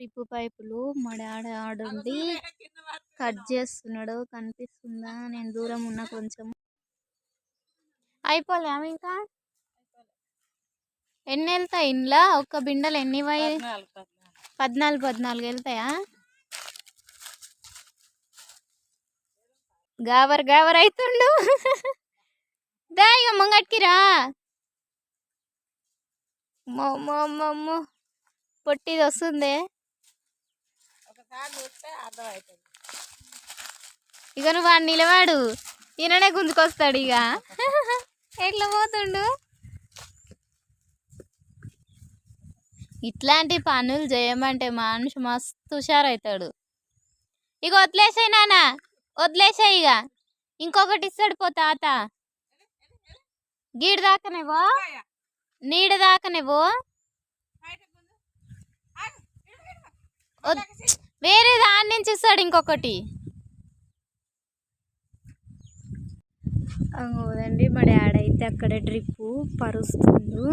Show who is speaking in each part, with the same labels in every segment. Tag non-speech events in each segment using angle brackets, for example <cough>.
Speaker 1: Drip పైపులు మా daddy ఆడుండి cut చేస్తున్నాడు కనిపిస్తుందా? నేను దూరం ఉన్నా కొంచెం. అయిపోలే ఇంకా? ఎన్ని వెళ్తాయి ఇంట్లో ఒక్క బిండలు ఎన్ని వై? పద్నాలుగు పద్నాలుగు. వెళ్తాయా గావర్ గావర్ అవుతుండు దా ఇక ముంగట్కి రా. మొమ్మో పొట్టిది వస్తుంది. ఇక నువ్వు వాడు నిలవాడు. ఈయననే గుంజుకొస్తాడు ఇక ఎట్లా పోతుండు? ఇట్లాంటి పనులు చేయమంటే మనిషి మస్తు హుషారవుతాడు ఇక వదిలేసాయి నాన్న. వదిలేసాయి ఇక ఇంకొకటి ఇస్తాడు పో తాత. గీడు దాకనేవో నీడ దాకనేవో వేరే దాని నుంచి ఇస్తాడు ఇంకొకటి? అవునండి మా డాడీ అయితే అక్కడ డ్రిప్పు పరుస్తుండు.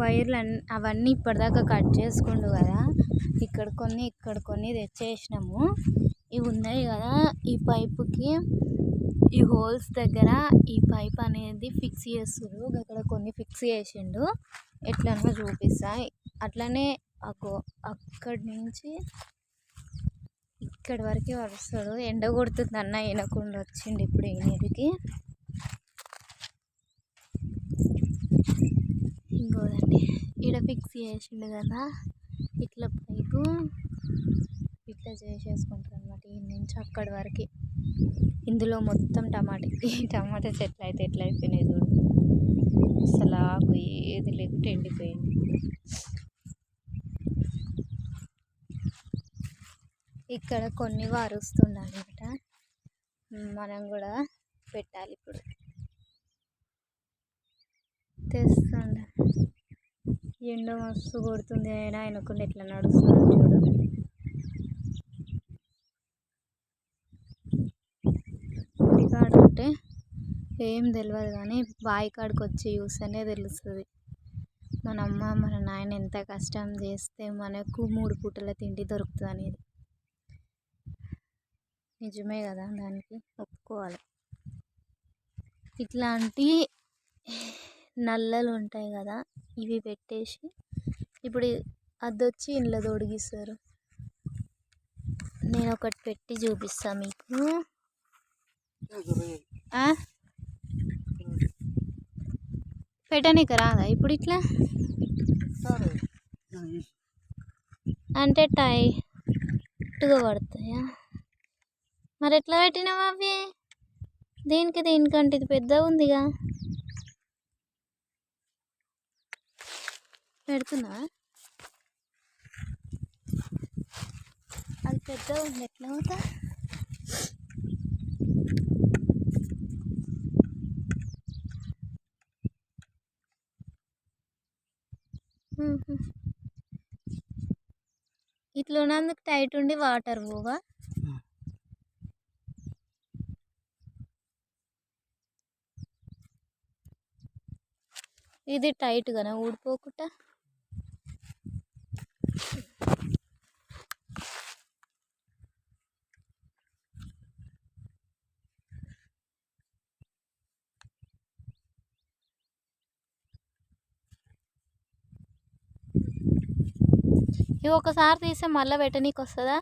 Speaker 1: వైర్లు అన్ని అవన్నీ ఇప్పటిదాకా కట్ చేసుకుండు కదా. ఇక్కడ కొన్ని ఇక్కడ కొన్ని తెచ్చేసినాము. ఇవి ఉన్నాయి కదా ఈ పైపుకి ఈ హోల్స్ దగ్గర ఈ పైప్ అనేది ఫిక్స్ చేస్తుండ్రు అక్కడ కొన్ని ఫిక్స్ చేసిండు. ఎట్లనో చూపిస్తా. అట్లనే అక్కడి నుంచి ఇక్కడి వరకే వరుస్తాడు. ఎండ కొడుతుంది అన్న వినకుండా వచ్చిండు ఇప్పుడు ఈయనకి ఇంకోదండి ఈడ ఫిక్స్ చేసిండు కదా ఇట్లా పైపు ఇట్లా చేసేసుకుంటారు అనమాట ఈ నుంచి అక్కడి వరకు. ఇందులో మొత్తం టమాటా ఈ టమాటా చెట్లు అయితే ఎట్లా అయిపోయినాయి చూడు. అసలు ఆకు ఏది లేకుంటే ఎండిపోయింది. ఇక్కడ కొన్ని వారుస్తుండనమాట మనం కూడా పెట్టాలి ఇప్పుడు. తెస్తుండ ఎండ మస్తు కొడుతుంది అయినా ఆయనకుండా ఎట్లా నడుస్తున్నాడు చూడు. ఇంటికాడుంటే ఏం తెలియదు కానీ బావి కాడికి వచ్చి చూస్తేనే తెలుస్తుంది. మన అమ్మ మన నాయన ఎంత కష్టం చేస్తే మనకు మూడు పూటల తిండి దొరుకుతుంది అనేది. నిజమే కదా దానికి? ఒప్పుకోవాలి. ఇట్లాంటి నల్లలు ఉంటాయి కదా ఇవి పెట్టేసి ఇప్పుడు అదొచ్చి ఇంట్లో తొడిగిస్తారు. నేను ఒకటి పెట్టి చూపిస్తా మీకు? పెట్టనీకి రాదా ఇప్పుడు ఇట్లా? అంటే టైట్గా పడతాయా? మరి ఎట్లా పెట్టినావు అవి? దీనికి దీనికంటే ఇది పెద్దగా ఉందిగా. పెడుతున్నావా? అది పెద్దగా ఉంది ఎట్లా అవుతా ఇట్లా ఉన్నందుకు టైట్ ఉండి వాటర్ పోవా? ఇది టైట్గానే ఊడిపోకుండా ఇవి ఒకసారి తీస్తే మళ్ళీ పెట్టనీకి వస్తుందా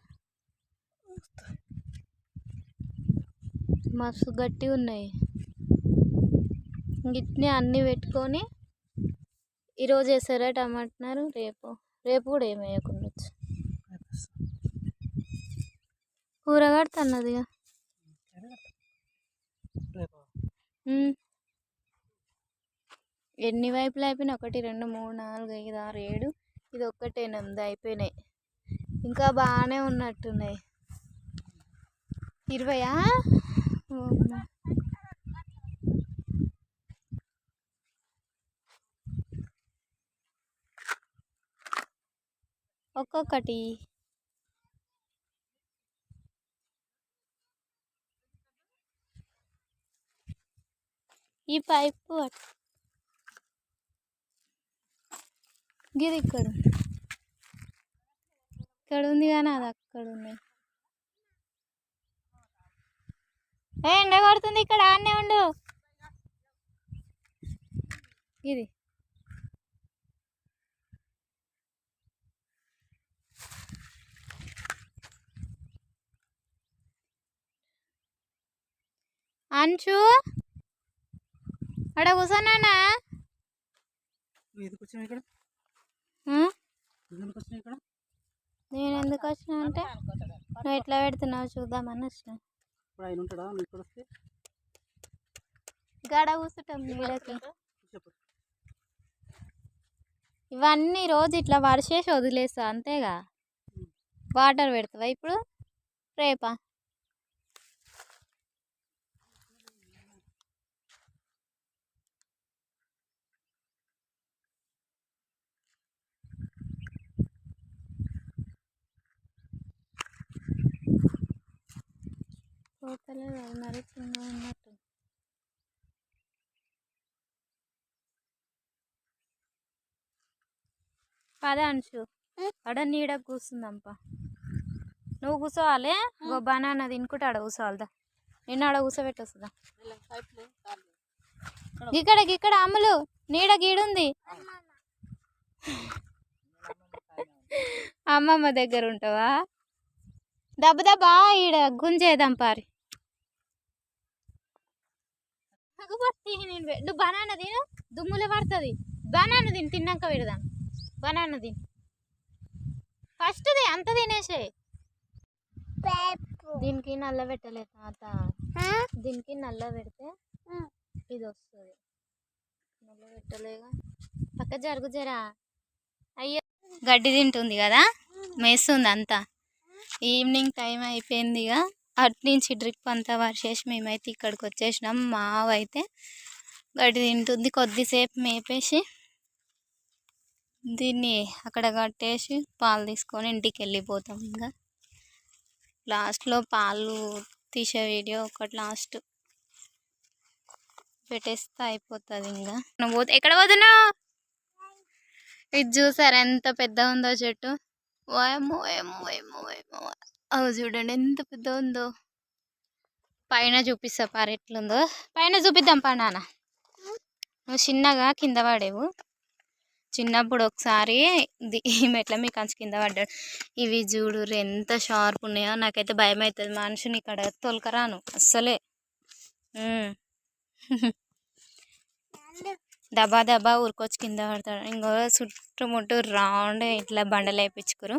Speaker 1: మస్తు గట్టి ఉన్నాయి ఇట్నే అన్నీ పెట్టుకొని ఈరోజు వేసారా టమాటన్నారు రేపు. రేపు కూడా ఏమి వేయకుండొచ్చు కూర కడుతున్నదిగా. ఎన్ని వైపులు అయిపోయినాయి? ఒకటి రెండు మూడు నాలుగు ఐదు ఆరు ఏడు. ఇది ఒక్కటి ఎనిమిది అయిపోయినాయి. ఇంకా బాగానే ఉన్నట్టున్నాయి. ఇరవయా? ఒక్కొక్కటి. ఈ పైపు అట్- గిది ఇక్కడ. ఇక్కడ ఉంది కానీ అది అక్కడ ఉంది ఏ ఎండ కొడుతుంది ఇక్కడ ఆన్నే ఉండు. ఇది అంచు? అక్కడ కూర్చోనా నేను ఎందుకు వచ్చినా అంటే నువ్వు ఎట్లా పెడుతున్నావు చూద్దామని వచ్చిన. గడ కూర్చుంటాం నీడకి ఇవన్నీ రోజు ఇట్లా వర్షేసి వదిలేస్తా అంతేగా? వాటర్ పెడతావా ఇప్పుడు? రేపా? పోతలేదు అది మరి చిన్న ఉన్నట్టు పదే అంశు అడ నీడ కూర్చుందంప నువ్వు కూర్చోవాలి గో బనానా తినుకుంటే ఆడ కూర్చోవాలిదా నిన్ను ఆడ కూర్చోబెట్టొస్తుందా ఇక్కడ ఇక్కడ అమ్ములు నీడ గీడుంది. అమ్మమ్మ దగ్గర ఉంటావా? దెబ్బ దెబ్బ ఈడ గుంజేదాం పారి. నేను నువ్వు బనానా తిను దుమ్ములే పడుతుంది. బనానా తిని తిన్నాక పెడదాం. బనానా తిని. ఫస్ట్ ది అంత తినేసే. దీనికి నల్ల పెట్టలేదు తాత. దీనికి నల్ల పెడితే ఇది వస్తుంది. నల్ల పెట్టలేగా. పక్క జరుగు జరా. అయ్యో. గడ్డి తింటుంది కదా? మేస్తుంది అంతా. ఈవినింగ్ టైం అయిపోయింది ఇక అటు నుంచి డ్రిప్ అంతా వర్షేసి మేమైతే ఇక్కడికి వచ్చేసినాం మావైతే గడ్డి తింటుంది. కొద్దిసేపు మేపేసి దీన్ని అక్కడ కట్టేసి పాలు తీసుకొని ఇంటికి వెళ్ళిపోతాం ఇంకా లాస్ట్లో పాలు తీసే వీడియో ఒకటి లాస్ట్ పెట్టేస్తే అయిపోతుంది ఇంకా నువ్వు పోతే ఎక్కడ పోతున్నావు? ఇది చూసారు ఎంత పెద్ద ఉందో చెట్టు ఓయమ్మో ఏమో ఏమో ఏమో. అవి చూడండి ఎంత పెద్ద ఉందో పైన చూపిస్తా పారు ఎట్లుందో. పైన చూపిద్దాం పా నాన్న. నువ్వు చిన్నగా కింద పడేవు. చిన్నప్పుడు ఒకసారి మెట్ల మీ కంచి కింద పడ్డాడు. ఇవి చూడు ఎంత షార్ప్ ఉన్నాయో నాకైతే భయం అవుతుంది మనిషిని ఇక్కడ తోలుకరాను. అస్సలే. దబా దబా ఊరుకొచ్చి కింద పడతాడు. ఇంకో చుట్టుముట్టు రౌండ్ ఇట్లా బండలు వేయించుకురు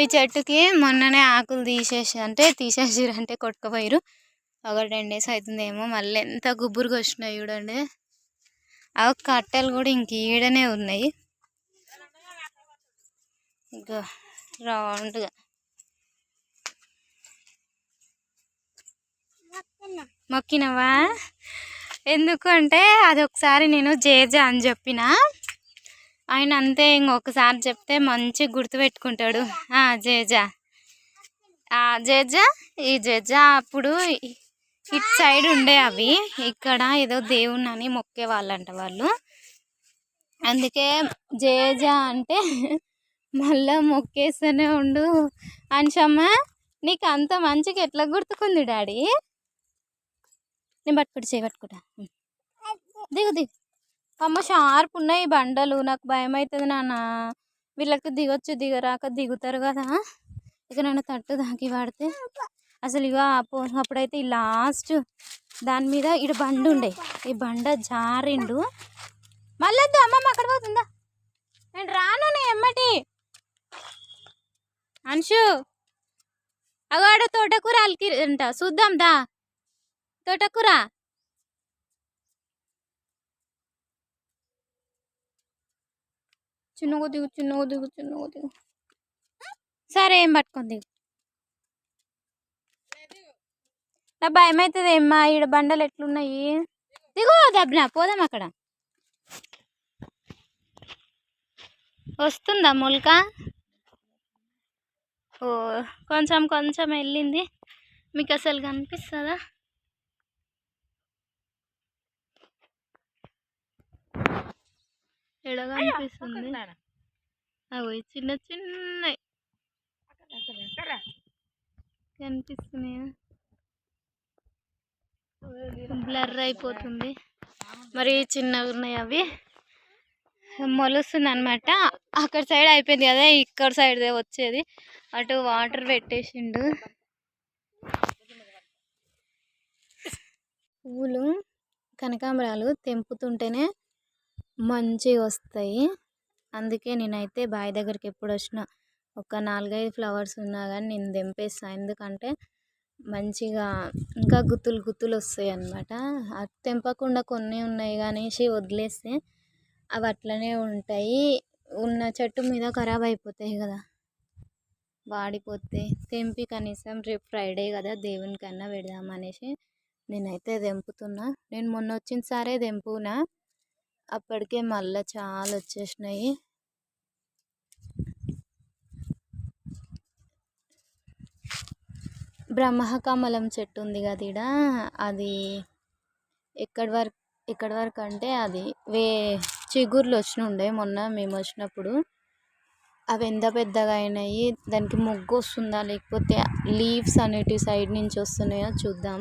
Speaker 1: ఈ చెట్టుకి మొన్ననే ఆకులు తీసేసి అంటే తీసేసిరు అంటే కొట్టుకుపోయారు ఒక టెన్ డేస్ అవుతుందేమో మళ్ళీ ఎంత గుబురుగా వచ్చినాయి చూడండి. ఆ కట్టెలు కూడా ఇంక ఈడనే ఉన్నాయి. ఇంకా రౌండ్గా మొక్కినవా? ఎందుకంటే అది ఒకసారి నేను జేజా అని చెప్పిన. ఆయన అంతే ఇంకొకసారి చెప్తే మంచి గుర్తుపెట్టుకుంటాడు ఆ, జేజా. జేజా? ఈ జేజా అప్పుడు ఇట్ ఇటు సైడ్ ఉండే అవి. ఇక్కడ ఏదో దేవుణ్ణి అని మొక్కే వాళ్ళంట వాళ్ళు. అందుకే జేజా అంటే మళ్ళా మొక్కేస్తూనే ఉండు. అంశమ్మ నీకు అంత మంచిగా ఎట్లా గుర్తుకుంది డాడీ? నేను పట్టుకుంటా చేయి పట్టుకుంటా. దిగు దిగు. అమ్మ షార్ప్ ఉన్నాయి ఈ బండలు. నాకు భయం అవుతుంది నాన్న. వీళ్ళకి దిగొచ్చు దిగరాక దిగుతారు కదా. ఇక నన్ను తట్టు దాకి పడితే అసలు ఇక అప్పుడైతే ఈ లాస్ట్ దాని మీద ఇటు బండి ఉండే. ఈ బండ జారిండు. మళ్ళీ వద్దు అమ్మమ్మ అక్కడ పోతుందా? నేను రాను నీ ఎమ్మటి. అంశు. అగాడు తోటకూర అలికి అంట. చూద్దాం దా. తోటకూర. చిన్నగా దిగు చిన్నగా దిగు చిన్నగా దిగు. సరే ఏం పట్టుకొని దిగు. నా భయం అవుతుంది ఏమ్మా ఈడ బండలు ఎట్లున్నాయి? దిగు దబ్నా పోదాం అక్కడ. వస్తుందా మొలక? ఓ కొంచెం కొంచెం వెళ్ళింది. మీకు అసలు కనిపిస్తుందా? ఎడ కనిపిస్తుంది అవి చిన్న చిన్న కనిపిస్తున్నాయా? బ్లర్ అయిపోతుంది. మరి చిన్నగా ఉన్నాయి అవి. మొలుస్తుంది అనమాట అక్కడ సైడ్ అయిపోయింది కదా ఇక్కడ సైడ్ వచ్చేది. అటు వాటర్ పెట్టేసిండు. <laughs> పువ్వులు కనకాంబరాలు తెంపుతుంటేనే మంచిగా వస్తాయి అందుకే నేనైతే బావి దగ్గరికి ఎప్పుడు వచ్చినా ఒక నాలుగైదు ఫ్లవర్స్ ఉన్నా కానీ నేను తెంపేస్తాను ఎందుకంటే మంచిగా ఇంకా గుత్తులు గుత్తులు వస్తాయి అన్నమాట అది తెంపకుండా కొన్ని ఉన్నాయి కానీ వదిలేస్తే అవి అట్లనే ఉంటాయి. ఉన్న చెట్టు మీద ఖరాబ్ అయిపోతాయి కదా. వాడిపోతే తెంపి కనీసం రేపు ఫ్రైడే కదా దేవునికన్నా పెడదాం అనేసి నేనైతే తెంపుతున్నా నేను మొన్న వచ్చిన సారే తెంపునా అప్పటికే మళ్ళీ చాలా వచ్చేసినాయి. బ్రహ్మకమలం చెట్టు ఉంది కదా అది ఎక్కడి వరకు ఎక్కడి వరకు అంటే అది వే చిగుర్లు వచ్చినుండే మొన్న మేము వచ్చినప్పుడు. అవి ఎంత పెద్దగా అయినాయి దానికి మొగ్గు వస్తుందా లేకపోతే లీవ్స్ అనేటివి సైడ్ నుంచి వస్తున్నాయో చూద్దాం.